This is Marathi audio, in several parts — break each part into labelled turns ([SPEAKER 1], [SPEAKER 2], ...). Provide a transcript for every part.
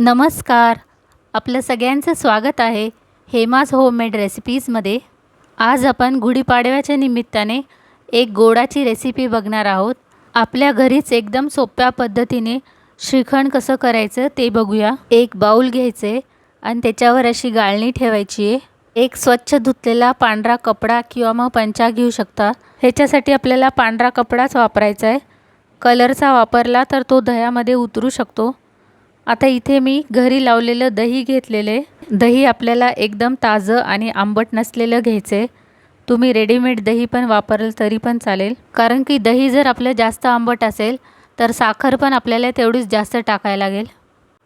[SPEAKER 1] नमस्कार. आपलं सगळ्यांचं स्वागत आहे हेमाज होममेड रेसिपीजमध्ये. आज आपण गुढीपाडव्याच्या निमित्ताने एक गोडाची रेसिपी बघणार आहोत. आपल्या घरीच एकदम सोप्या पद्धतीने श्रीखंड कसं करायचं ते बघूया. एक बाऊल घ्यायचे आणि त्याच्यावर अशी गाळणी ठेवायची आहे. एक स्वच्छ धुतलेला पांढरा कपडा किंवा मग पंचा घेऊ शकता. ह्याच्यासाठी आपल्याला पांढरा कपडाच वापरायचा आहे. कलरचा वापरला तर तो दह्यामध्ये उतरू शकतो. आता इथे मी घरी लावलेलं दही घेतलेले. दही आपल्याला एकदम ताजं आणि आंबट नसलेलं घ्यायचं आहे तुम्ही रेडीमेड दही पण वापरल तरी पण चालेल. कारण की दही जर आपलं जास्त आंबट असेल तर साखर पण आपल्याला तेवढीच जास्त टाकायला लागेल.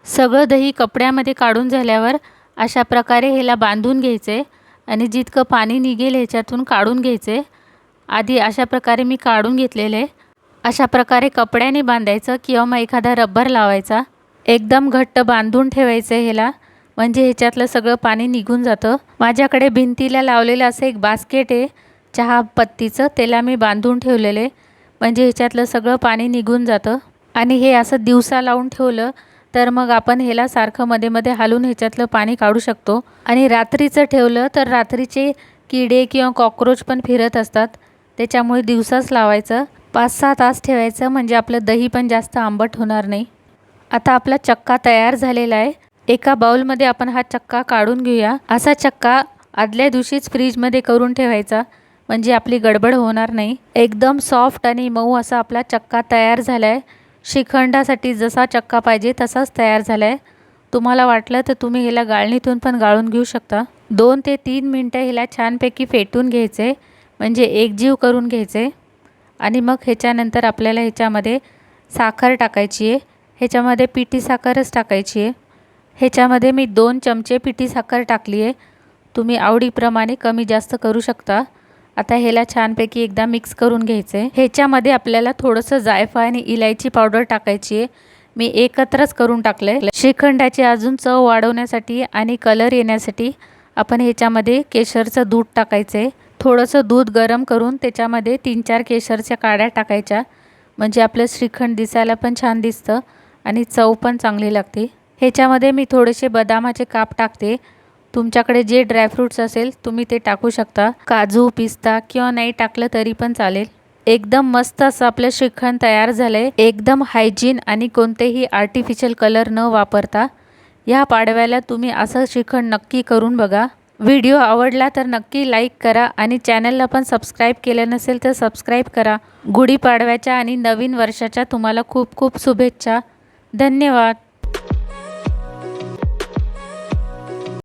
[SPEAKER 1] सगळं दही कपड्यामध्ये काढून झाल्यावर अशा प्रकारे ह्याला बांधून घ्यायचे आणि जितकं पाणी निघेल ह्याच्यातून काढून घ्यायचे आधी अशा प्रकारे मी काढून घेतलेले. अशा प्रकारे कपड्याने बांधायचं किंवा मग एखादा रब्बर लावायचा. एकदम घट्ट बांधून ठेवायचं ह्याला. म्हणजे ह्याच्यातलं सगळं पाणी निघून जातं. माझ्याकडे भिंतीला लावलेलं असं एक बास्केट आहे. चहा पत्तीचं त्याला मी बांधून ठेवलेले म्हणजे ह्याच्यातलं सगळं पाणी निघून जातं. आणि हे असं दिवसा लावून ठेवलं तर मग आपण ह्याला सारखं मध्ये मध्ये हालून ह्याच्यातलं पाणी काढू शकतो. आणि रात्रीचं ठेवलं तर रात्रीचे किडे किंवा कॉक्रोच पण फिरत असतात. त्याच्यामुळे दिवसाच लावायचं. पाच सहा तास ठेवायचं म्हणजे आपलं दही पण जास्त आंबट होणार नाही. आता आपला चक्का तयार झालेला आहे. एका बाउलमध्ये आपण हा चक्का काढून घेऊया. असा चक्का आदल्या दिवशीच फ्रीजमध्ये करून ठेवायचा. म्हणजे आपली गडबड होणार नाही. एकदम सॉफ्ट आणि मऊ असा आपला चक्का तयार झाला आहे श्रीखंडासाठी जसा चक्का पाहिजे तसाच तयार झाला आहे तुम्हाला वाटलं तर तुम्ही ह्याला गाळणीतून पण गाळून घेऊ शकता. दोन ते तीन मिनटं ह्याला छानपैकी फेटून घ्यायचे. म्हणजे एकजीव करून घ्यायचे. आणि मग ह्याच्यानंतर आपल्याला ह्याच्यामध्ये साखर टाकायची आहे. ह्याच्यामध्ये पिठी साखरच टाकायची आहे. ह्याच्यामध्ये मी दोन चमचे पिठी साखर टाकली आहे. तुम्ही आवडीप्रमाणे कमी जास्त करू शकता. आता ह्याला छानपैकी एकदा मिक्स करून घ्यायचं. आहे ह्याच्यामध्ये आपल्याला थोडंसं जायफळ आणि इलायची पावडर टाकायची आहे. मी एकत्रच करून टाकलं आहे श्रीखंडाची अजून चव वाढवण्यासाठी आणि कलर येण्यासाठी आपण ह्याच्यामध्ये केशरचं दूध टाकायचं आहे. थोडंसं दूध गरम करून त्याच्यामध्ये तीन चार केशरच्या काड्या टाकायच्या. म्हणजे आपलं श्रीखंड दिसायला पण छान दिसतं. आणि चव पण चांगली लागते. ह्याच्यामध्ये मी थोडेसे बदामाचे काप टाकते. तुमच्याकडे जे ड्रायफ्रूट्स असेल तुम्ही ते टाकू शकता. काजू पिस्ता किंवा नाही टाकलं तरी पण चालेल. एकदम मस्त असं आपलं श्रीखंड तयार झालं आहे एकदम हायजीन आणि कोणतेही आर्टिफिशियल कलर न वापरता या पाडव्याला तुम्ही असं श्रीखंड नक्की करून बघा. व्हिडिओ आवडला तर नक्की लाईक करा आणि चॅनलला पण सबस्क्राईब केलं नसेल तर सबस्क्राईब करा. गुढीपाडव्याच्या आणि नवीन वर्षाच्या तुम्हाला खूप खूप शुभेच्छा. धन्यवाद.